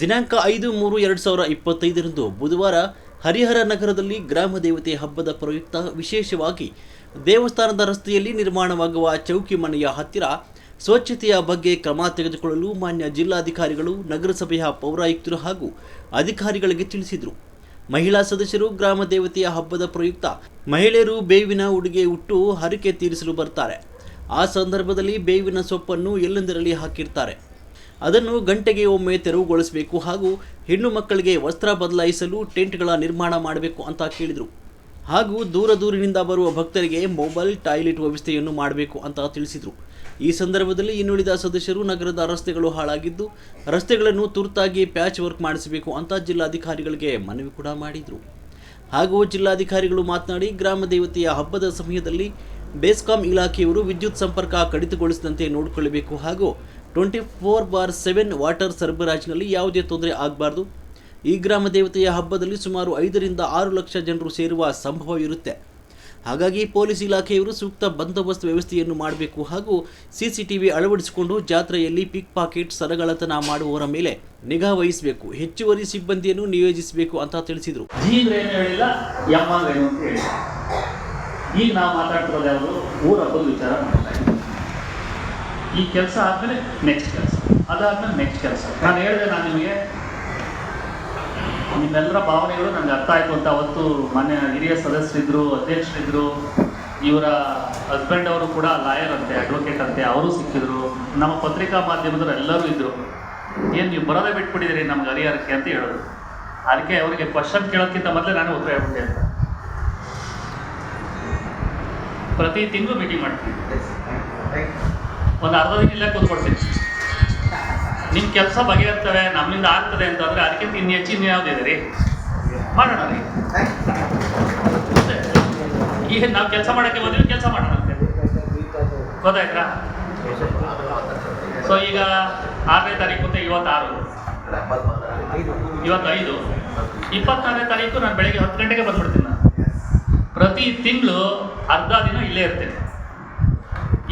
ದಿನಾಂಕ ಐದು ಮೂರು ಎರಡು ಸಾವಿರ ಇಪ್ಪತ್ತೈದರಂದು ಬುಧವಾರ ಹರಿಹರ ನಗರದಲ್ಲಿ ಗ್ರಾಮ ದೇವತೆ ಹಬ್ಬದ ಪ್ರಯುಕ್ತ ವಿಶೇಷವಾಗಿ ದೇವಸ್ಥಾನದ ರಸ್ತೆಯಲ್ಲಿ ನಿರ್ಮಾಣವಾಗುವ ಚೌಕಿ ಮನೆಯ ಹತ್ತಿರ ಸ್ವಚ್ಛತೆಯ ಬಗ್ಗೆ ಕ್ರಮ ತೆಗೆದುಕೊಳ್ಳಲು ಮಾನ್ಯ ಜಿಲ್ಲಾಧಿಕಾರಿಗಳು, ನಗರಸಭೆಯ ಪೌರಾಯುಕ್ತರು ಹಾಗೂ ಅಧಿಕಾರಿಗಳಿಗೆ ತಿಳಿಸಿದರು. ಮಹಿಳಾ ಸದಸ್ಯರು ಗ್ರಾಮ ದೇವತೆಯ ಹಬ್ಬದ ಪ್ರಯುಕ್ತ ಮಹಿಳೆಯರು ಬೇವಿನ ಉಡುಗೆ ಉಟ್ಟು ಹರಕೆ ತೀರಿಸಲು ಬರ್ತಾರೆ. ಆ ಸಂದರ್ಭದಲ್ಲಿ ಬೇವಿನ ಸೊಪ್ಪನ್ನು ಎಲ್ಲೆಂದರಲ್ಲಿ ಹಾಕಿರ್ತಾರೆ? ಅದನ್ನು ಗಂಟೆಗೆ ಒಮ್ಮೆ ತೆರವುಗೊಳಿಸಬೇಕು ಹಾಗೂ ಹೆಣ್ಣು ಮಕ್ಕಳಿಗೆ ವಸ್ತ್ರ ಬದಲಾಯಿಸಲು ಟೆಂಟ್ಗಳ ನಿರ್ಮಾಣ ಮಾಡಬೇಕು ಅಂತ ಕೇಳಿದರು. ಹಾಗೂ ದೂರ ದೂರಿನಿಂದ ಬರುವ ಭಕ್ತರಿಗೆ ಮೊಬೈಲ್, ಟಾಯ್ಲೆಟ್ ವ್ಯವಸ್ಥೆಯನ್ನು ಮಾಡಬೇಕು ಅಂತ ತಿಳಿಸಿದರು. ಈ ಸಂದರ್ಭದಲ್ಲಿ ಇನ್ನುಳಿದ ಸದಸ್ಯರು ನಗರದ ರಸ್ತೆಗಳು ಹಾಳಾಗಿದ್ದು, ರಸ್ತೆಗಳನ್ನು ತುರ್ತಾಗಿ ಪ್ಯಾಚ್ ವರ್ಕ್ ಮಾಡಿಸಬೇಕು ಅಂತ ಜಿಲ್ಲಾಧಿಕಾರಿಗಳಿಗೆ ಮನವಿ ಕೂಡ ಮಾಡಿದರು. ಹಾಗೂ ಜಿಲ್ಲಾಧಿಕಾರಿಗಳು ಮಾತನಾಡಿ, ಗ್ರಾಮ ದೇವತೆಯ ಹಬ್ಬದ ಸಮಯದಲ್ಲಿ ಬೇಸ್ಕಾಂ ಇಲಾಖೆಯವರು ವಿದ್ಯುತ್ ಸಂಪರ್ಕ ಕಡಿತಗೊಳಿಸದಂತೆ ನೋಡಿಕೊಳ್ಳಬೇಕು ಹಾಗೂ twenty four bar seven water ಸರಬರಾಜಿನಲ್ಲಿ ಯಾವುದೇ ತೊಂದರೆ ಆಗಬಾರ್ದು. ಈ ಗ್ರಾಮ ದೇವತೆಯ ಹಬ್ಬದಲ್ಲಿ ಸುಮಾರು ಐದರಿಂದ ಆರು ಲಕ್ಷ ಜನರು ಸೇರುವ ಸಂಭವ ಇರುತ್ತೆ. ಹಾಗಾಗಿ ಪೊಲೀಸ್ ಇಲಾಖೆಯವರು ಸೂಕ್ತ ಬಂದೋಬಸ್ತ್ ವ್ಯವಸ್ಥೆಯನ್ನು ಮಾಡಬೇಕು ಹಾಗೂ ಸಿಸಿಟಿವಿ ಅಳವಡಿಸಿಕೊಂಡು ಜಾತ್ರೆಯಲ್ಲಿ ಪಿಕ್ ಪಾಕೆಟ್ ಸರಗಳತನ ಮಾಡುವವರ ಮೇಲೆ ನಿಗಾ ವಹಿಸಬೇಕು. ಹೆಚ್ಚುವರಿ ಸಿಬ್ಬಂದಿಯನ್ನು ನಿಯೋಜಿಸಬೇಕು ಅಂತ ತಿಳಿಸಿದರು. ಈಗ ನಾವು ಮಾತಾಡ್ತಿರೋದು ಯಾವುದು? ಊರ ವಿಚಾರ ಈ ಕೆಲಸ ಆದಮೇಲೆ ನೆಕ್ಸ್ಟ್ ಕೆಲಸ. ಅದಾದ್ಮೇಲೆ ನೆಕ್ಸ್ಟ್ ಕೆಲಸ. ನಾನು ಹೇಳಿದೆ ನಾನು ನಿಮಗೆ, ನಿಮ್ಮೆಲ್ಲರ ಭಾವನೆಗಳು ನನಗೆ ಅರ್ಥ ಆಯಿತು ಅಂತ ಅವತ್ತು ಮನೆ ಹಿರಿಯ ಸದಸ್ಯರಿದ್ದರು ಅಧ್ಯಕ್ಷರಿದ್ರು, ಇವರ ಹಸ್ಬೆಂಡ್ ಅವರು ಕೂಡ ಲಾಯರ್ ಅಂತೆ ಅಡ್ವೊಕೇಟ್ ಅಂತೆ, ಅವರು ಸಿಕ್ಕಿದ್ರು. ನಮ್ಮ ಪತ್ರಿಕಾ ಮಾಧ್ಯಮದವರು ಎಲ್ಲರೂ ಇದ್ದರು ಏನು ನೀವು ಬರೋದೇ ಬಿಟ್ಬಿಟ್ಟಿದ್ದೀರಿ ನಮ್ಗೆ ಹರಿಹರಕ್ಕೆ ಅಂತ ಹೇಳೋದು. ಅದಕ್ಕೆ ಅವರಿಗೆ ಕ್ವಶನ್ ಕೇಳೋಕ್ಕಿಂತ ಮೊದಲೇ ನಾನು ಉತ್ತರ ಹೇಳ್ಬಿಟ್ಟೆ ಅಂತ. ಪ್ರತಿ ತಿಂಗಳು ಮೀಟಿಂಗ್ ಮಾಡ್ತೀನಿ. ಒಂದು ಅರ್ಧ ದಿನ ಇಲ್ಲೇ ಕೂತ್ಕೊಡ್ತೀನಿ ನಿಮ್ಮ ಕೆಲಸ ಬಗೆಹರ್ತವೆ, ನಮ್ಮಿಂದ ಆಗ್ತದೆ ಅಂತಂದ್ರೆ ಅದಕ್ಕಿಂತ ಇನ್ನು ಹೆಚ್ಚಿನ ಯಾವ್ದಿದೆ ರೀ ಮಾಡೋಣ ರೀ ಮತ್ತೆ ಈಗ ನಾವು ಕೆಲಸ ಮಾಡೋಕ್ಕೆ ಬಂದಿವಿ ಕೆಲಸ ಮಾಡೋಣ ಗೊತ್ತಾಯ್ತಾ? ಸೊ ಈಗ ಆರನೇ ತಾರೀಕು ಇವತ್ತಾರು. ಇವತ್ತು ಐದು. ಇಪ್ಪತ್ತಾರನೇ ತಾರೀಕು ನಾನು ಬೆಳಗ್ಗೆ ಹತ್ತು ಗಂಟೆಗೆ ಬಂದ್ಬಿಡ್ತೀನಿ ನಾನು. ಪ್ರತಿ ತಿಂಗಳು ಅರ್ಧ ದಿನ ಇಲ್ಲೇ ಇರ್ತೇನೆ.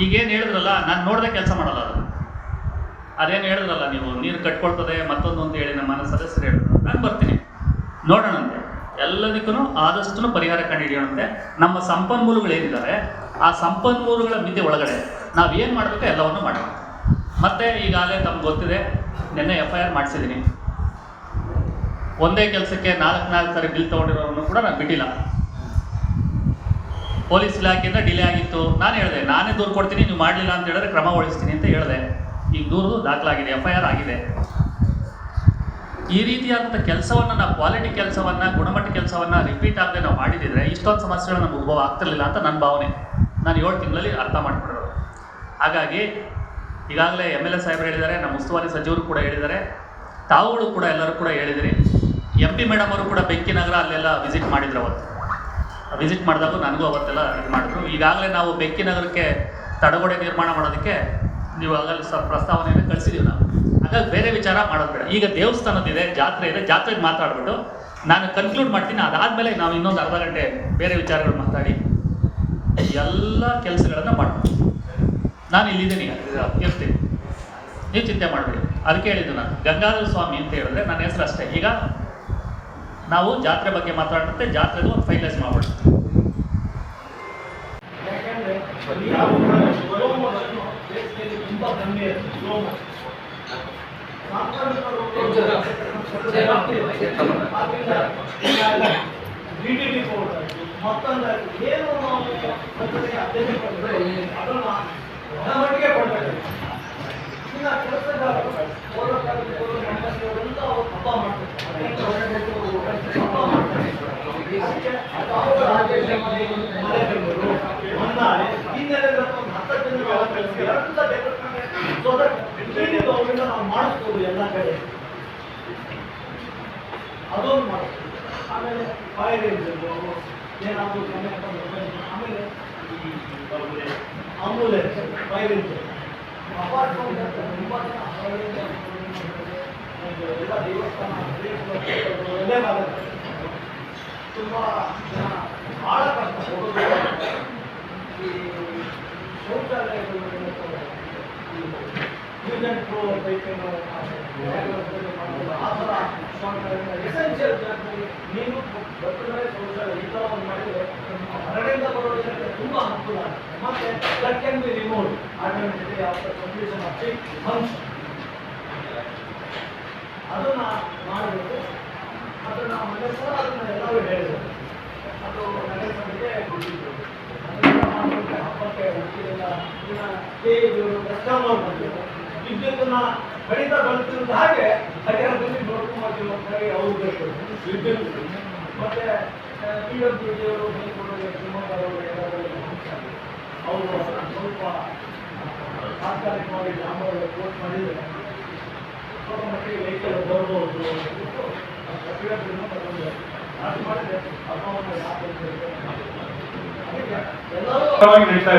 ಈಗೇನು ಹೇಳಿದ್ರಲ್ಲ, ನಾನು ನೋಡದೆ ಕೆಲಸ ಮಾಡಲ್ಲ ಅದು. ಅದೇನು ಹೇಳಿದ್ರಲ್ಲ, ನೀವು ನೀರು ಕಟ್ಕೊಳ್ತದೆ, ಮತ್ತೊಂದು ಅಂತ ಹೇಳಿ ನಮ್ಮ ಮನೆ ಸದಸ್ಯರು ಹೇಳಿದ್ರು. ನಾನು ಬರ್ತೀನಿ. ನೋಡೋಣಂತೆ. ಎಲ್ಲದಕ್ಕೂ ಆದಷ್ಟು ಪರಿಹಾರ ಕಂಡುಹಿಡಿಯೋಣಂತೆ. ನಮ್ಮ ಸಂಪನ್ಮೂಲಗಳೇನಿದ್ದಾರೆ ಆ ಸಂಪನ್ಮೂಲಗಳ ಮಿತಿ ಒಳಗಡೆ ನಾವು ಏನು ಮಾಡಬೇಕು ಎಲ್ಲವನ್ನು ಮಾಡೋಣ. ಮತ್ತೆ ಈಗಾಗಲೇ ತಮ್ಗೆ ಗೊತ್ತಿದೆ, ನಿನ್ನೆ ಎಫ್ ಐ ಆರ್ ಮಾಡಿಸಿದ್ದೀನಿ. ಒಂದೇ ಕೆಲಸಕ್ಕೆ ನಾಲ್ಕು ನಾಲ್ಕು ಸಾರಿ ಬಿಲ್ ತೊಗೊಂಡಿರೋನು ಕೂಡ ನಾನು ಬಿಟ್ಟಿಲ್ಲ. ಪೊಲೀಸ್ ಇಲಾಖೆಯಿಂದ ಡಿಲೇ ಆಗಿತ್ತು. ನಾನು ಹೇಳಿದೆ, ನಾನೇ ದೂರು ಕೊಡ್ತೀನಿ, ನೀವು ಮಾಡಲಿಲ್ಲ ಅಂತ ಹೇಳಿದ್ರೆ ಕ್ರಮ ವಹಿಸ್ತೀನಿ ಅಂತ ಹೇಳಿದೆ. ಈಗ ದೂರು ದಾಖಲಾಗಿದೆ ಎಫ್ ಐ ಆರ್ ಆಗಿದೆ. ಈ ರೀತಿಯಾದಂಥ ಕೆಲಸವನ್ನು ನಾವು ಕ್ವಾಲಿಟಿ ಕೆಲಸವನ್ನು, ಗುಣಮಟ್ಟ ಕೆಲಸವನ್ನು ರಿಪೀಟ್ ಆಗದೆ ನಾವು ಮಾಡಿದಿದ್ರೆ ಇಷ್ಟೊಂದು ಸಮಸ್ಯೆಗಳು ನಮ್ಗೆ ಉದ್ಭವ ಆಗ್ತಿರಲಿಲ್ಲ ಅಂತ ನನ್ನ ಭಾವನೆ. ನಾನು ಏಳು ತಿಂಗಳಲ್ಲಿ ಅರ್ಥ ಮಾಡ್ಕೊಂಡಿರೋದು. ಹಾಗಾಗಿ ಈಗಾಗಲೇ ಎಂ ಎಲ್ ಎ ಸಾಹೇಬ್ರು ಹೇಳಿದ್ದಾರೆ, ನಮ್ಮ ಉಸ್ತುವಾರಿ ಸಚಿವರು ಕೂಡ ಹೇಳಿದ್ದಾರೆ. ತಾವುಗಳು ಕೂಡ ಎಲ್ಲರೂ ಕೂಡ ಹೇಳಿದಿರಿ. ಎಂ ಪಿ ಮೇಡಮ್ ಅವರು ಕೂಡ ಬೆಂಕಿ ನಗರ ಅಲ್ಲೆಲ್ಲ ವಿಸಿಟ್ ಮಾಡಿದ್ರು ಅವತ್ತು. ವಿಸಿಟ್ ಮಾಡಿದಾಗ ನನಗೂ ಅವತ್ತೆಲ್ಲ ಇದು ಮಾಡಿದ್ರು. ಈಗಾಗಲೇ ನಾವು ಬೆಂಕಿ ನಗರಕ್ಕೆ ತಡಗೋಡೆ ನಿರ್ಮಾಣ ಮಾಡೋದಕ್ಕೆ ನೀವು ಆಗಲ್ಲ ಸ ಪ್ರಸ್ತಾವನೆಯನ್ನು ಕಳಿಸಿದ್ದೀವಿ ನಾವು. ಹಾಗಾಗಿ ಬೇರೆ ವಿಚಾರ ಮಾಡೋದು ಬೇಡ. ಈಗ ದೇವಸ್ಥಾನದಿದೆ ಜಾತ್ರೆ ಇದೆ, ಜಾತ್ರೆಗೆ ಮಾತಾಡ್ಬಿಟ್ಟು ನಾನು ಕನ್ಕ್ಲೂಡ್ ಮಾಡ್ತೀನಿ. ಅದಾದಮೇಲೆ ನಾವು ಇನ್ನೊಂದು ಅರ್ಧ ಗಂಟೆ ಬೇರೆ ವಿಚಾರಗಳು ಮಾತಾಡಿ ಎಲ್ಲ ಕೆಲಸಗಳನ್ನು ಮಾಡಬೇಕು ನಾನು ಇಲ್ಲಿದ್ದೀನಿ ಇರ್ತೀನಿ ನೀವು ಚಿಂತೆ ಮಾಡಬೇಡಿ. ಅದಕ್ಕೆ ಹೇಳಿದ್ದು ನಾನು. ಗಂಗಾಧರ ಸ್ವಾಮಿ ಅಂತ ಹೇಳಿದ್ರೆ ನನ್ನ ಹೆಸರು ಅಷ್ಟೇ. ಈಗ ನಾವು ಜಾತ್ರೆ ಬಗ್ಗೆ ಮಾತಾಡುತ್ತೆ ಜಾತ್ರೆದು ಒಂದು ಫೈನಲೈಸ್ ಮಾಡ್ಬಿಡ್ತೀವಿ ಮತ್ತೊಂದು ಏನು ನಾವು ಪತ್ರಿಕೆ ನಾವು ಮಾಡಿಸ್ಬೋದು ಎಲ್ಲ ಕಡೆ ಅದೊಂದು ಮಾಡ್ತೀವಿ ಆಮೇಲೆ ಫೈರ್ ಇರ್ಬೋದು ಏನಾದರೂ ಆಮೇಲೆ ಆಂಬುಲೆನ್ಸ್ ಫೈರ್ ಇರ್ಬೋದು ಅಪಾರ್ಟ್ಮೆಂಟ್ ತುಂಬ ಜನ ಎಲ್ಲ ದೇವಸ್ಥಾನ ಒಳ್ಳೆಯದಾಗುತ್ತೆ ತುಂಬ ಜನ ಭಾಳ ಕಷ್ಟ ಈ ಶೌಚಾಲಯಗಳು ಯೂಸ್ ಆ್ಯಂಡ್ ಥ್ರೋ ಟೈಪೇನು ಆ ಥರ ಎಸೆನ್ಷಿಯಲ್ ನೀನು ಬರ್ತದೆ ಶೌಚಾಲಯ ಈ ಥರ ಒಂದು ಮಾಡಿದರೆ ಹೊರಗಡೆಯಿಂದ ಬರೋದಕ್ಕೆ ತುಂಬ ಅನುಕೂಲ ಮತ್ತು that can be remote automatically after completion of months ಅದನ್ನ ಮಾಡಬೇಕು ಸಹ ಅದನ್ನ ಎಲ್ಲರೂ ಹೇಳಿದರು ಅದು ಅದನ್ನ ಮಾಡ್ಬೇಕು, ಹಬ್ಬಕ್ಕೆ ಇನ್ನ ಸ್ಟೇಜು ಕಸ್ಟಮರ್ ಬಂದಿದ್ದು ವಿದ್ಯುತ್ತನ್ನ ಕಡಿತ ಬೆಳೆತಿದ್ದ ಹಾಗೆ ಹರಿಹರದಲ್ಲಿ ನೋಡ್ಕೊಂಡು ಅಂತ ಹೇಳಿ ಅವ್ರು ವಿದ್ಯುತ್ ಮತ್ತೆ ಪಿ ಡಬ್ಲ್ಯೂ ಡಿ ಅವರು ಬೈಕೊಡೋದು ಶಿವಮೊಗ್ಗದವರು ಅವರು ಸ್ವಲ್ಪ ತಾತ್ಕಾಲಿಕವಾಗಿ ಗ್ರಾಮಗಳು ಕೋಟ್ ಮಾಡಿದರೆ ಸ್ವಲ್ಪ ಮಟ್ಟಿಗೆ ವೆಹಿಕಲ್ ಬರ್ಬೋದು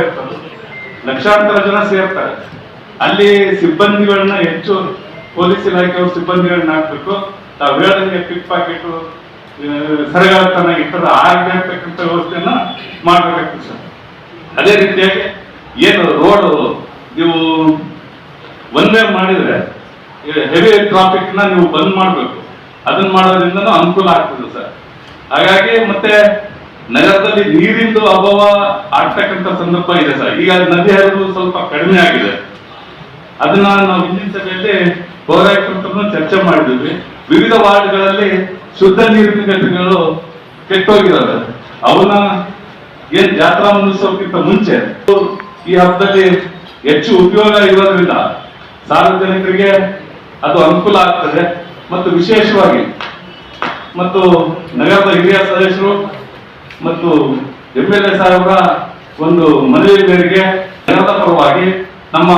ಇರ್ತದೆ ಲಕ್ಷಾಂತರ ಜನ ಸೇರ್ತಾರೆ. ಅಲ್ಲಿ ಸಿಬ್ಬಂದಿಗಳನ್ನ ಹೆಚ್ಚು ಪೊಲೀಸ್ ಇಲಾಖೆಯವರು ಸಿಬ್ಬಂದಿಗಳನ್ನ ಹಾಕ್ಬೇಕು. ತಾವು ಹೇಳದಂಗೆ ಪಿಕ್ ಪಾಕೆಟ್ ಸರಗಾತನ ಇಟ್ಟದ ಆಗದೆ ಇರ್ತಕ್ಕಂಥ ವ್ಯವಸ್ಥೆಯನ್ನ ಮಾಡ್ಬೇಕಾಗ್ತದೆ ಸರ್. ಅದೇ ರೀತಿಯಾಗಿ ಏನು ರೋಡ್, ನೀವು ಒಂದೇ ಮಾಡಿದ್ರೆ ಹೆವಿ ಟ್ರಾಫಿಕ್ನ ನೀವು ಬಂದ್ ಮಾಡ್ಬೇಕು. ಅದನ್ನ ಮಾಡೋದ್ರಿಂದನೂ ಅನುಕೂಲ ಆಗ್ತದೆ ಸರ್. ಹಾಗಾಗಿ ಮತ್ತೆ ನಗರದಲ್ಲಿ ನೀರಿಂದು ಅಭಾವ ಆಗ್ತಕ್ಕಂಥ ಸಂದರ್ಭ ಇದೆ ಸರ್. ಈಗ ನದಿ ಹರಿದು ಸ್ವಲ್ಪ ಕಡಿಮೆ ಆಗಿದೆ. ಅದನ್ನ ನಾವು ಹಿಂದಿನ ಸಭೆಯಲ್ಲಿ ಪೌರಾಯುಕ್ತರು ಚರ್ಚೆ ಮಾಡಿದ್ವಿ. ವಿವಿಧ ವಾರ್ಡ್ಗಳಲ್ಲಿ ಶುದ್ಧ ನೀರಿನ ಘಟಕಗಳು ಕೆಟ್ಟೋಗಿದ್ದಾವೆ. ಅವನ್ನ ಏನ್ ಜಾತ್ರಾ ಮಹೋತ್ಸವಕ್ಕಿಂತ ಮುಂಚೆ ಈ ಹಬ್ಬದಲ್ಲಿ ಹೆಚ್ಚು ಉಪಯೋಗ ಇರೋದ್ರಿಂದ ಸಾರ್ವಜನಿಕರಿಗೆ ಅದು ಅನುಕೂಲ ಆಗ್ತದೆ. ಮತ್ತು ವಿಶೇಷವಾಗಿ ಮತ್ತು ನಗರದ ಹಿರಿಯ ಸದಸ್ಯರು ಮತ್ತು ಎಂ ಎಲ್ ಎ ಸಾಹೇಬರ ಒಂದು ಮನವಿ ಮೇರೆಗೆ ನಗರದ ಪರವಾಗಿ ನಮ್ಮ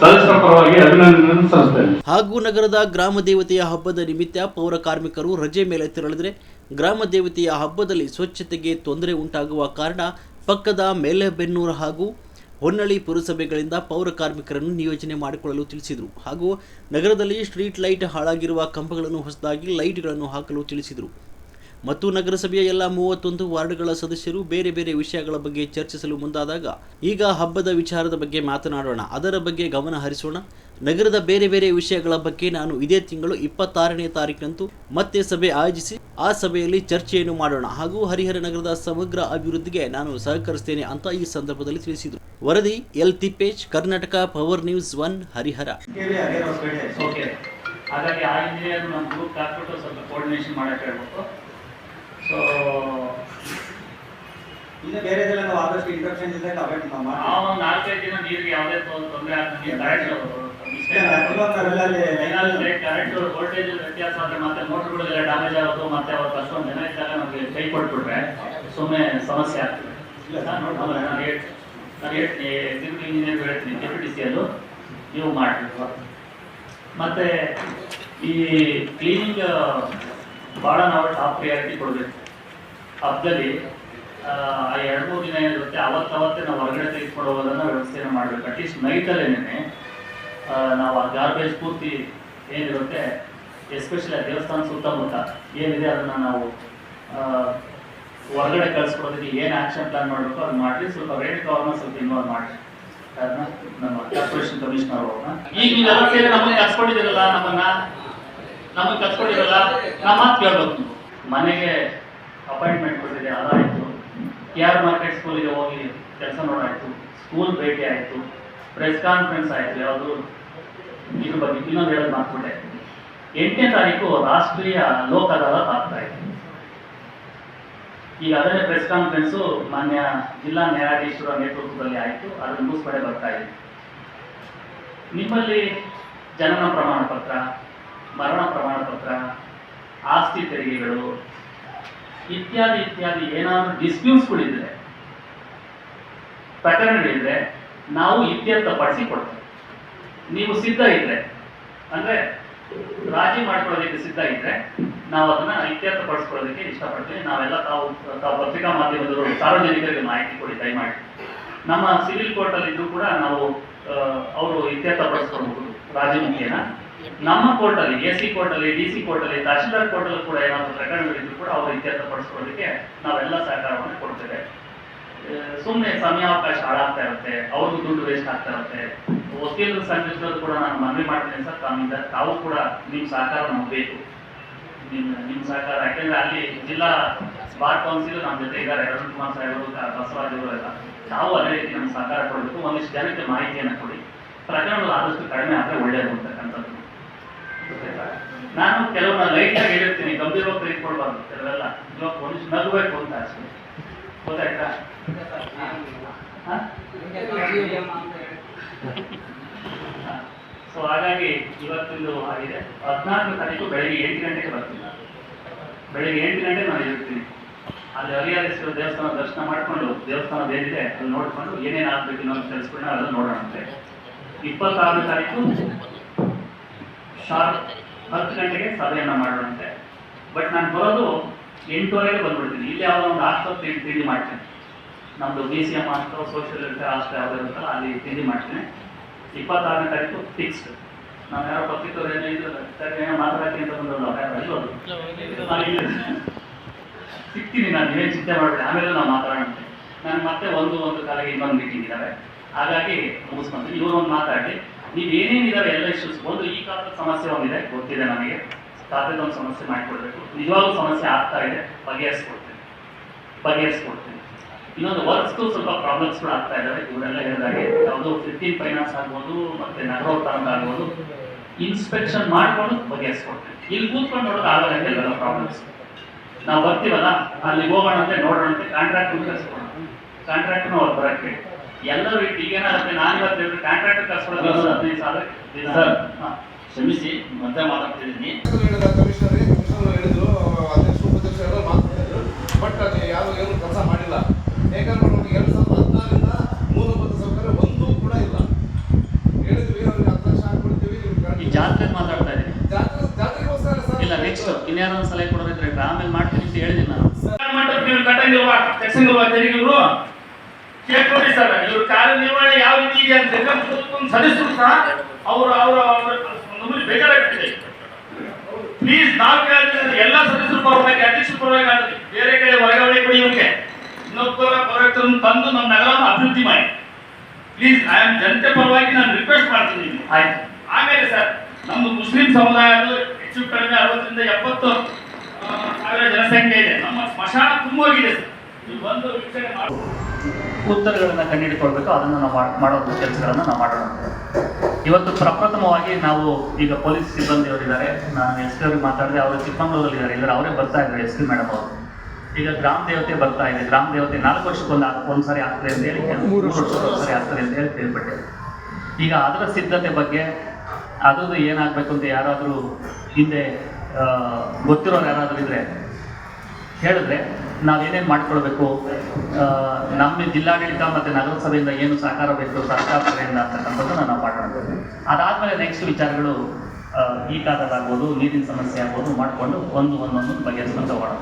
ಸದಸ್ಯರ ಪರವಾಗಿ ಅಭಿನಂದನೆಯನ್ನು ಸಲ್ಲಿಸ್ತೇನೆ. ಹಾಗೂ ನಗರದ ಗ್ರಾಮ ದೇವತೆಯ ಹಬ್ಬದ ನಿಮಿತ್ತ ಪೌರ ಕಾರ್ಮಿಕರು ರಜೆ ಮೇಲೆ ತೆರಳಿದ್ರೆ ಗ್ರಾಮ ದೇವತೆಯ ಹಬ್ಬದಲ್ಲಿ ಸ್ವಚ್ಛತೆಗೆ ತೊಂದರೆ ಉಂಟಾಗುವ ಕಾರಣ ಪಕ್ಕದ ಮೇಲೆಬೆನ್ನೂರು ಹಾಗೂ ಹೊನ್ನಳ್ಳಿ ಪುರಸಭೆಗಳಿಂದ ಪೌರ ಕಾರ್ಮಿಕರನ್ನು ನಿಯೋಜನೆ ಮಾಡಿಕೊಳ್ಳಲು ತಿಳಿಸಿದರು. ಹಾಗೂ ನಗರದಲ್ಲಿ ಸ್ಟ್ರೀಟ್ ಲೈಟ್ ಹಾಳಾಗಿರುವ ಕಂಬಗಳನ್ನು ಹೊಸದಾಗಿ ಲೈಟ್ಗಳನ್ನು ಹಾಕಲು ತಿಳಿಸಿದರು. ಮತ್ತು ನಗರಸಭೆಯ ಎಲ್ಲ ಮೂವತ್ತೊಂದು ವಾರ್ಡ್ಗಳ ಸದಸ್ಯರು ಬೇರೆ ಬೇರೆ ವಿಷಯಗಳ ಬಗ್ಗೆ ಚರ್ಚಿಸಲು ಮುಂದಾದಾಗ ಈಗ ಹಬ್ಬದ ವಿಚಾರದ ಬಗ್ಗೆ ಮಾತನಾಡೋಣ. ಅದರ ಬಗ್ಗೆ ಗಮನ ಹರಿಸೋಣ. ನಗರದ ಬೇರೆ ಬೇರೆ ವಿಷಯಗಳ ಬಗ್ಗೆ ನಾನು ಇದೇ ತಿಂಗಳು ಇಪ್ಪತ್ತಾರನೇ ತಾರೀಕಿನಂದು ಮತ್ತೆ ಸಭೆ ಆಯೋಜಿಸಿ ಆ ಸಭೆಯಲ್ಲಿ ಚರ್ಚೆಯನ್ನು ಮಾಡೋಣ. ಹಾಗೂ ಹರಿಹರ ನಗರದ ಸಮಗ್ರ ಅಭಿವೃದ್ಧಿಗೆ ನಾನು ಸಹಕರಿಸ್ತೇನೆ ಅಂತ ಈ ಸಂದರ್ಭದಲ್ಲಿ ತಿಳಿಸಿದರು. ವರದಿ L Thippesh Karnataka power news one Harihar. Okay. ಹಾಗಾಗಿ ಆ ಇಂಜಿನಿಯರ್ ನಮ್ಮ ಗ್ರೂಪ್ ಹಾಕ್ಬಿಟ್ಟು ಸ್ವಲ್ಪ ಕೋರ್ಡಿನೇಷನ್ ಮಾಡಕ್ಕೆ ಹೇಳ್ಬೇಕು. ಸೊ ಇನ್ನು ಬೇರೆದೆಲ್ಲ ನಾವು ಆದಷ್ಟು ಇಂಟ್ರಪ್ಷನ್ ಇದ್ದಾಗ ಅವಾಯ್ಡ್ ನಾವು ಆ ಒಂದು ನಾಲ್ಕೈದು ದಿನ ನೀರಿಗೆ ಯಾವುದೇ ತೊಂದರೆ ಆಗ್ತದೆ ಕರೆಂಟ್ ವೋಲ್ಟೇಜ್ ವ್ಯತ್ಯಾಸ ಆದ್ರೆ ಮತ್ತೆ ಮೋಟರ್ಗಳೆಲ್ಲ ಡ್ಯಾಮೇಜ್ ಆಗೋದು ಮತ್ತೆ ಅವತ್ತು ಅಷ್ಟೊಂದು ಜನ ಇದ್ದಾಗ ನಮಗೆ ಕೈ ಕೊಟ್ಬಿಟ್ರೆ ಸುಮ್ಮನೆ ಸಮಸ್ಯೆ ಆಗ್ತದೆ. ನಾನು ಸರ್ ನೋಡಿ ಹೇಳ್ತೀನಿ ನಾನು ಹೇಳ್ತೀನಿ. ಎಕ್ಸಿಕ್ಯೂಟಿವ್ ಇಂಜಿನಿಯರ್ ಹೇಳ್ತೀನಿ. ಡೆಪ್ಯೂಟಿ ಸಿ ಅದು ನೀವು ಮಾಡಬೇಕು ಮತ್ತೆ ಈ ಕ್ಲೀನಿಂಗ್ ಭಾಳ ನಾವು ಟಾಪ್ ಪ್ರಿಯಾರಿಟಿ ಕೊಡಬೇಕು. ಹಬ್ಬದಲ್ಲಿ ಆ ಆ ಎರಡು ಮೂರು ದಿನ ಏನಿರುತ್ತೆ ಅವತ್ತವತ್ತೇ ನಾವು ಹೊರಗಡೆ ತೆಗೆದುಕೊಂಡು ಹೋಗೋದನ್ನು ವ್ಯವಸ್ಥೆನ ಮಾಡಬೇಕು. ಅಟ್ಲೀಸ್ಟ್ ನೈಟಲ್ಲೇನೆ ನಾವು ಆ ಗಾರ್ಬೇಜ್ ಪೂರ್ತಿ ಏನಿರುತ್ತೆ ಎಸ್ಪೆಷಲಿ ಆ ದೇವಸ್ಥಾನ ಸುತ್ತಮುತ್ತ ಏನಿದೆ ಅದನ್ನು ನಾವು ಹೊರಗಡೆ ಕಳಿಸ್ಕೊಡೋದಕ್ಕೆ ಏನು ಆ್ಯಕ್ಷನ್ ಪ್ಲಾನ್ ಮಾಡಬೇಕು ಅದು ಮಾಡಿ ಸ್ವಲ್ಪ ರೇಟ್ ಅವ್ರನ್ನ ಸ್ವಲ್ಪ ಇನ್ವಾಲ್ವ್ ಮಾಡಿ ಅದನ್ನ ನಮ್ಮ ಕಾರ್ಪೊರೇಷನ್ ಕಮಿಷನರ್ ಅವ್ರನ್ನ. ಈಗ ನೀವೆಲ್ಲ ಸೇರಿ ನಮಗೆ ಕರ್ಸ್ಕೊಂಡಿದ್ದೀರಲ್ಲ ನಮ್ಮನ್ನ? ನಮಗೆ ಕರ್ಸ್ಕೊಂಡಿರಲ್ಲ ನಮ್ಮ ಮಾತು ಕೇಳ್ಬೇಕು ನೀವು. ಮನೆಗೆ ಅಪಾಯಿಂಟ್ಮೆಂಟ್ ಕೊಟ್ಟಿದೆ ಅದಾಯಿತು ಕೆ ಆರ್ ಮಾರ್ಕೆಟ್ ಸ್ಕೂಲಿಗೆ ಹೋಗಿ ಕೆಲಸ ನೋಡಾಯಿತು. ಸ್ಕೂಲ್ ಭೇಟಿ ಆಯಿತು. ಪ್ರೆಸ್ ಕಾನ್ಫರೆನ್ಸ್ ಆಯಿತು ಯಾವುದು? ಇದ್ರ ಬಗ್ಗೆ ಇನ್ನೊಂದು ಹೇಳೋದು ಮಾಡ್ಕೊಂಡೆ. ಎಂಟನೇ ತಾರೀಕು ರಾಷ್ಟ್ರೀಯ ಲೋಕ ಅದಾಲತ್ ಆಗ್ತಾ ಇದೆ. ಈಗ ಅದನ್ನೇ ಪ್ರೆಸ್ ಕಾನ್ಫರೆನ್ಸು ಮಾನ್ಯ ಜಿಲ್ಲಾ ನ್ಯಾಯಾಧೀಶರ ನೇತೃತ್ವದಲ್ಲಿ ಆಯಿತು ಅದನ್ನು ಮುಗಿಸ್ಪಡೆ ಬರ್ತಾ ಇದೆ. ನಿಮ್ಮಲ್ಲಿ ಜನನ ಪ್ರಮಾಣ ಪತ್ರ, ಮರಣ ಪ್ರಮಾಣ ಪತ್ರ, ಆಸ್ತಿ ತೆರಿಗೆಗಳು, ಇತ್ಯಾದಿ ಇತ್ಯಾದಿ ಏನಾದರೂ ಡಿಸ್ಪ್ಯೂಟ್ಸ್ಗಳಿದ್ರೆ ಪ್ರಕರಣಗಳಿದ್ರೆ ನಾವು ಇತ್ಯರ್ಥಪಡಿಸಿ ಕೊಡ್ತೇವೆ ನೀವು ಸಿದ್ಧ ಇದ್ರೆ, ಅಂದ್ರೆ ರಾಜಿ ಮಾಡ್ಕೊಳ್ಳೋದಕ್ಕೆ ಸಿದ್ಧ ಇದ್ರೆ, ನಾವು ಅದನ್ನ ಇತ್ಯರ್ಥಪಡಿಸ್ಕೊಳ್ಳೋದಕ್ಕೆ ಇಷ್ಟಪಡ್ತೀವಿ. ನಾವೆಲ್ಲ ತಾವು ತಾವು ಪತ್ರಿಕಾ ಮಾಧ್ಯಮದವರು ಸಾರ್ವಜನಿಕರಿಗೆ ಮಾಹಿತಿ ಕೊಡಿ, ದಯಮಾಡಿ. ನಮ್ಮ ಸಿವಿಲ್ ಕೋರ್ಟ್ ಅಲ್ಲಿ ಕೂಡ ನಾವು ಅವರು ಇತ್ಯರ್ಥಪಡಿಸ್ಕೊಳ್ಬಹುದು ರಾಜಿ ಮುಖ್ಯನ ನಮ್ಮ ಕೋರ್ಟ್ ಅಲ್ಲಿ ಎ ಸಿ ಕೋರ್ಟ್ ಅಲ್ಲಿ ಡಿ ಸಿ ಕೋರ್ಟ್ ಅಲ್ಲಿ ತಹಶೀಲ್ದಾರ್ ಕೋರ್ಟ್ ಅಲ್ಲಿ ಕೂಡ ಏನಾದ್ರು ಪ್ರಕರಣಗಳಿದ್ರು ಕೂಡ ಅವರು ಇತ್ಯರ್ಥಪಡಿಸ್ಕೊಳ್ಳೋದಕ್ಕೆ ನಾವೆಲ್ಲ ಸಹಕಾರವನ್ನು ಕೊಡ್ತೇವೆ. ಸುಮ್ಮನೆ ಸಮಯಾವಕಾಶ ಹಾಳಾಗ್ತಾ ಇರುತ್ತೆ, ಅವ್ರಿಗೂ ದುಡ್ಡು ವೇಸ್ಟ್ ಆಗ್ತಾ ಇರುತ್ತೆ. ವಕೀಲರ ಸಂಘದಲ್ಲೂ ಕೂಡ ನಾನು ಮನವಿ ಮಾಡ್ತೀನಿ ಸರ್. ತಾವಿಂದ ತಾವು ಕೂಡ ನಿಮ್ಮ ಸಹಕಾರ ನಮ್ಗೆ ಬೇಕು. ನಿಮ್ಮ ನಿಮ್ಮ ಸಹಕಾರ. ಯಾಕೆಂದ್ರೆ ಅಲ್ಲಿ ಜಿಲ್ಲಾ ಬಾರ್ ಕೌನ್ಸಿಲ್ ನಮ್ಮ ಜೊತೆ ಇದ್ದಾರೆ. ಅರುಣ್ ಕುಮಾರ್ ಸಾಹೇಬರು ಅವರು ಬಸವರಾಜ್ ಅವರು ಎಲ್ಲ. ತಾವು ಅದೇ ರೀತಿ ನಮ್ಮ ಸಹಕಾರ ಕೊಡಬೇಕು. ಒಂದಿಷ್ಟು ಜನಕ್ಕೆ ಮಾಹಿತಿಯನ್ನು ಕೊಡಿ. ಪ್ರಕರಣಗಳು ಆದಷ್ಟು ಕಡಿಮೆ ಆದರೆ ಒಳ್ಳೆಯದು ಅಂತಕ್ಕಂಥದ್ದು? ನಾನು ಕೆಲವನ್ನ ಲೈಟ್ ಆಗಿ ಹೇಳಿರ್ತೀನಿ. ಗಂಭೀರವಾಗಿ ತೆಗೆದುಕೊಳ್ಬಾರ್ದು ಕೆಲವೆಲ್ಲ ಇವಾಗ ಒಂದಿಷ್ಟು ನಗಬೇಕು ಅಂತ ಅಷ್ಟೇ ಗೊತ್ತಾಯ್ತಾ? ಹಾ? ಸೊ ಹಾಗಾಗಿ ಇವತ್ತಿಂದು ಆಗಿದೆ ಹದಿನಾಲ್ಕು ತಾರೀಕು ಬೆಳಗ್ಗೆ ಎಂಟು ಗಂಟೆಗೆ ಬರ್ತೀನಿ. ನಾನು. ಬೆಳಗ್ಗೆ ಎಂಟು ಗಂಟೆಗೆ ನಾನು ಇರ್ತೀನಿ. ಅಲ್ಲಿ ಹರಿಹರೇಶ್ವರ ದೇವಸ್ಥಾನ ದರ್ಶನ ಮಾಡಿಕೊಂಡು ದೇವಸ್ಥಾನದ ಏನಿದೆ ಅಲ್ಲಿ ನೋಡ್ಕೊಂಡು ಏನೇನು ಆಗ್ಬೇಕು ಅನ್ನೋದು ತಿಳಿಸ್ಕೊಂಡು ಅದನ್ನು ನೋಡೋಣಂತೆ ಇಪ್ಪತ್ತಾರನೇ ತಾರೀಕು ಶಾರ್ಪ್ ಹತ್ತು ಗಂಟೆಗೆ ಸಭೆಯನ್ನು ಮಾಡೋಣಂತೆ ಬಟ್ ನಾನು ಬರೋದು ಎಂಟುವರೆಗೆ ಬಂದ್ಬಿಡ್ತೀನಿ. ಇಲ್ಲಿ ಯಾವುದೋ ಒಂದು ಆಸ್ಪತ್ರೆ ತಿಂಡಿ ಮಾಡ್ತೀನಿ. ನಮ್ಮದು B C M hostel social welfare hostel ಯಾವ್ದು ಇರುತ್ತಲ್ಲ ಅಲ್ಲಿ ಚೇಂಜ್ ಮಾಡ್ತೀನಿ. ಇಪ್ಪತ್ತಾರನೇ ತಾರೀಕು ಫಿಕ್ಸ್ಡ್ ನಾನು ಯಾರೋ ಪತ್ರಿಕರು ಏನೋ ಇದ್ರು ಸರ್ ಏನೋ ಮಾತಾಡಕ್ಕೆ ಅಂತ ಇಲ್ಲ. ಸಿಗ್ತೀನಿ ನಾನು ನೀವೇನು ಚಿಂತೆ ಮಾಡಿದೆ ಆಮೇಲೆ ನಾವು ಮಾತಾಡೋಣ ನಾನು ಮತ್ತೆ ಒಂದು ಒಂದು ಕಾಲಿಗೆ ಇನ್ನೊಂದು ಮೀಟಿಂಗ್ ಇದ್ದಾವೆ ಹಾಗಾಗಿ ಮುಗಿಸ್ಕೊಂತೀನಿ. ಇವರು ಒಂದು ಮಾತಾಡಿ. ನೀವು ಏನೇನಿದಾವೆ ಎಲ್ಲ ಇಶ್ಯೂಸ್ ಒಂದು ಈ ಕಾಲದ ಸಮಸ್ಯೆ ಒಂದಿದೆ ಗೊತ್ತಿದೆ ನನಗೆ ಖಾತೆದ ಒಂದು ಸಮಸ್ಯೆ ಮಾಡಿಕೊಡ್ಬೇಕು. ನಿಜವಾಗ್ಲೂ ಸಮಸ್ಯೆ ಆಗ್ತಾ ಇದೆ ಬಗೆಹರಿಸ್ಕೊಡ್ತೀನಿ. ಬಗೆಹರಿಸ್ಕೊಡ್ತೀನಿ. ಇನ್ನೊಂದು ವರ್ಕ್ಸ್ಗೂ ಸ್ವಲ್ಪ ಪ್ರಾಬ್ಲಮ್ಸ್ ಕೂಡ ಆಗ್ತಾ ಇದ್ದಾವೆ ಇವರೆಲ್ಲ ಹೇಳಿದಾಗೆ ಯಾವುದು ಫಿಫ್ಟೀನ್ ಫೈನಾನ್ಸ್ ಆಗ್ಬೋದು ಮತ್ತೆ ನಗರೋತ್ಥಾನ ಆಗ್ಬೋದು. ಇನ್ಸ್ಪೆಕ್ಷನ್ ಮಾಡ್ಕೊಂಡು ಬಗೆಹರಿಸ್ಕೊಡ್ತೀವಿ. ಇಲ್ಲಿ ಕೂತ್ಕೊಂಡು ನೋಡೋದು ಆಗಲ್ಲ ಪ್ರಾಬ್ಲಮ್ಸ್ ನಾವು ಬರ್ತೀವಲ್ಲ ಅಲ್ಲಿ ಹೋಗೋಣ ಅಂತ ನೋಡೋಣ ಅಂತ ಕಾಂಟ್ರಾಕ್ಟ್ ಕಳಿಸ್ಕೊಡೋಣ ಕಾಂಟ್ರಾಕ್ಟ್ನು ಅವ್ರು ಬರಕ್ಕೆ. ಎಲ್ಲರೂ ಈಗ ಏನಾಗುತ್ತೆ ನಾನು ಇವತ್ತು ಹೇಳಿದ್ರೆ ಕಾಂಟ್ರಾಕ್ಟ್ ಕರ್ಸ್ಕೊಳ್ಳೋದು ಹದಿನೈದು ಸಾವಿರ. ಸರ್. ಹಾಂ. ಕ್ಷಮಿಸಿ ಮತ್ತೆ ಮಾತಾಡ್ತಿದ್ದೀನಿ ಹೇಳಿದ ಕಮಿಷನರ್ ಕಮಿಷನರ್ ಹೇಳಿದ್ರು ಅಧ್ಯಕ್ಷರು ಉಪಾಧ್ಯಕ್ಷರು ಎಲ್ಲ ಮಾತಾಡಿದ್ರು ಬಟ್ ಅದು ಯಾವ ಏನು ಕೆಲಸ ಮಾಡಿಲ್ಲ ಯಾಕಂದ್ರೆ ನಮಗೆ ಎರಡು ಸಾವಿರದ ಹದಿನಾರರಿಂದ ಮೂಲಭೂತ ಸೌಕರ್ಯ ಒಂದೂ ಕೂಡ ಇಲ್ಲ ಹೇಳಿದ್ವಿ ಅವ್ರಿಗೆ ಹತ್ತು ಲಕ್ಷ ಹಾಕ್ಬಿಡ್ತೀವಿ ಈ ಜಾತ್ರೆ ಮಾತಾಡ್ತಾ ಇದ್ದೀನಿ ಜಾತ್ರೆ ಜಾತ್ರೆಗೋಸ್ಕರ ಸರ್ ಇಲ್ಲ ನೆಕ್ಸ್ಟ್ ಇನ್ಯಾರೋ ಒಂದು ಸಲಹೆ ಕೊಡೋದಿದ್ರೆ ಆಮೇಲೆ ಮಾಡ್ತೀನಿ ಅಂತ ಹೇಳಿದ್ದೀನಿ ನಾನು ನೀವು ಕಟ್ಟಂಗಿಲ್ವಾ ತೆಗ್ಸಂಗಿಲ್ವಾ ತೆರಿಗಿಲ್ರು ಕೇಳ್ಕೊಡಿ ಸರ್ ಇವ್ರ ಕಾರ್ಯನಿರ್ವಹಣೆ ಯಾವ ರೀತಿ ಇದೆ ಅಂತ ಒಂದು ಸದಸ್ಯರು ಸಹ ಅವರು ಅವರ ನಮಗೆ ಬೇಜಾರಾಗ್ತಿದೆ ಪ್ಲೀಸ್ ನಾವು ಕೇಳ್ತೀವಿ ಎಲ್ಲ ಸದಸ್ಯರು ಪರವಾಗಿ ಅಧ್ಯಕ್ಷರು ಪರವಾಗಿ ಬೇರೆ ಕಡೆ ವರ್ಗಾವಣೆ ಕೊಡಿ ಇವ್ರಿಗೆ. ಇನ್ನೊಬ್ಬರ ತಂದು ನಮ್ಮ ನಗರವನ್ನು ಅಭಿವೃದ್ಧಿ ಮಾಡಿ. ಪ್ಲೀಸ್ ಐ ಆಮ್ ಜನತೆ ಪರವಾಗಿ ನಾನು ರಿಕ್ವೆಸ್ಟ್ ಮಾಡ್ತೀನಿ. ಆಯ್ತು. ಆಮೇಲೆ ಸರ್ ನಮ್ಮ ಮುಸ್ಲಿಂ ಸಮುದಾಯದ ಹೆಚ್ಚು ಕಡಿಮೆ ಅರವತ್ತರಿಂದ ಎಪ್ಪತ್ತು ಸಾವಿರ ಜನಸಂಖ್ಯೆ ಇದೆ. ನಮ್ಮ ಸ್ಮಶಾನ ತುಂಬೋಗಿದೆ ಸರ್ ನೀವು ಬಂದು ವೀಕ್ಷಣೆ ಮಾಡಿ. ಉತ್ತರಗಳನ್ನು ಕಂಡುಹಿಡ್ಕೊಳ್ಬೇಕು ಅದನ್ನು ನಾವು ಮಾಡೋದು ಮಾಡೋ ಕೆಲಸಗಳನ್ನು ನಾವು ಮಾಡೋಣ. ಇವತ್ತು ಪ್ರಪ್ರಥಮವಾಗಿ ನಾವು ಈಗ ಪೊಲೀಸ್ ಸಿಬ್ಬಂದಿಯವರಿದ್ದಾರೆ ನಾನು ಎಸ್ ಪಿ ಅವ್ರಿಗೆ ಮಾತಾಡಿದೆ, ಅವರು ಚಿಕ್ಕಮಂಗ್ಳೂರಲ್ಲಿ ಇದ್ದಾರೆ ಇಲ್ಲದ್ರೆ ಅವರೇ ಬರ್ತಾ ಇದ್ದಾರೆ ಎಸ್ ಪಿ ಮೇಡಮ್ ಅವರು. ಈಗ ಗ್ರಾಮ ದೇವತೆ ಬರ್ತಾ ಇದೆ. ಗ್ರಾಮ ದೇವತೆ ನಾಲ್ಕು ವರ್ಷಕ್ಕೊಂದು ಒಂದ್ಸರಿ ಆಗ್ತದೆ ಅಂತ ಹೇಳಿ ಮೂರು ವರ್ಷಕ್ಕೊಂದ್ಸರಿ ಆಗ್ತದೆ ಅಂತ ಹೇಳಿ ಕೇಳ್ಪಟ್ಟೆ. ಈಗ ಅದರ ಸಿದ್ಧತೆ ಬಗ್ಗೆ ಅದು ಏನಾಗಬೇಕು ಅಂತ ಯಾರಾದರೂ ಹಿಂದೆ ಗೊತ್ತಿರೋರು ಯಾರಾದರೂ ಇದ್ರೆ ಹೇಳಿದ್ರೆ ನಾವೇನೇನು ಮಾಡ್ಕೊಳ್ಬೇಕು? ನಮ್ಮ ಜಿಲ್ಲಾಡಳಿತ ಮತ್ತು ನಗರಸಭೆಯಿಂದ ಏನು ಸಹಕಾರ ಬೇಕು ಸರ್ಕಾರ ಕಡೆಯಿಂದ ಅಂತಕ್ಕಂಥದ್ದನ್ನು ನಾವು ಮಾಡೋಣ ಅದಾದಮೇಲೆ ನೆಕ್ಸ್ಟ್ ವಿಚಾರಗಳು ಈ ಕಾಲದಾಗ್ಬೋದು, ನೀರಿನ ಸಮಸ್ಯೆ ಆಗ್ಬೋದು, ಮಾಡಿಕೊಂಡು ಒಂದು ಒಂದೊಂದು ಬಗೆಹರಿಸ್ಕೊಂಡು ಹೋಗೋಣ.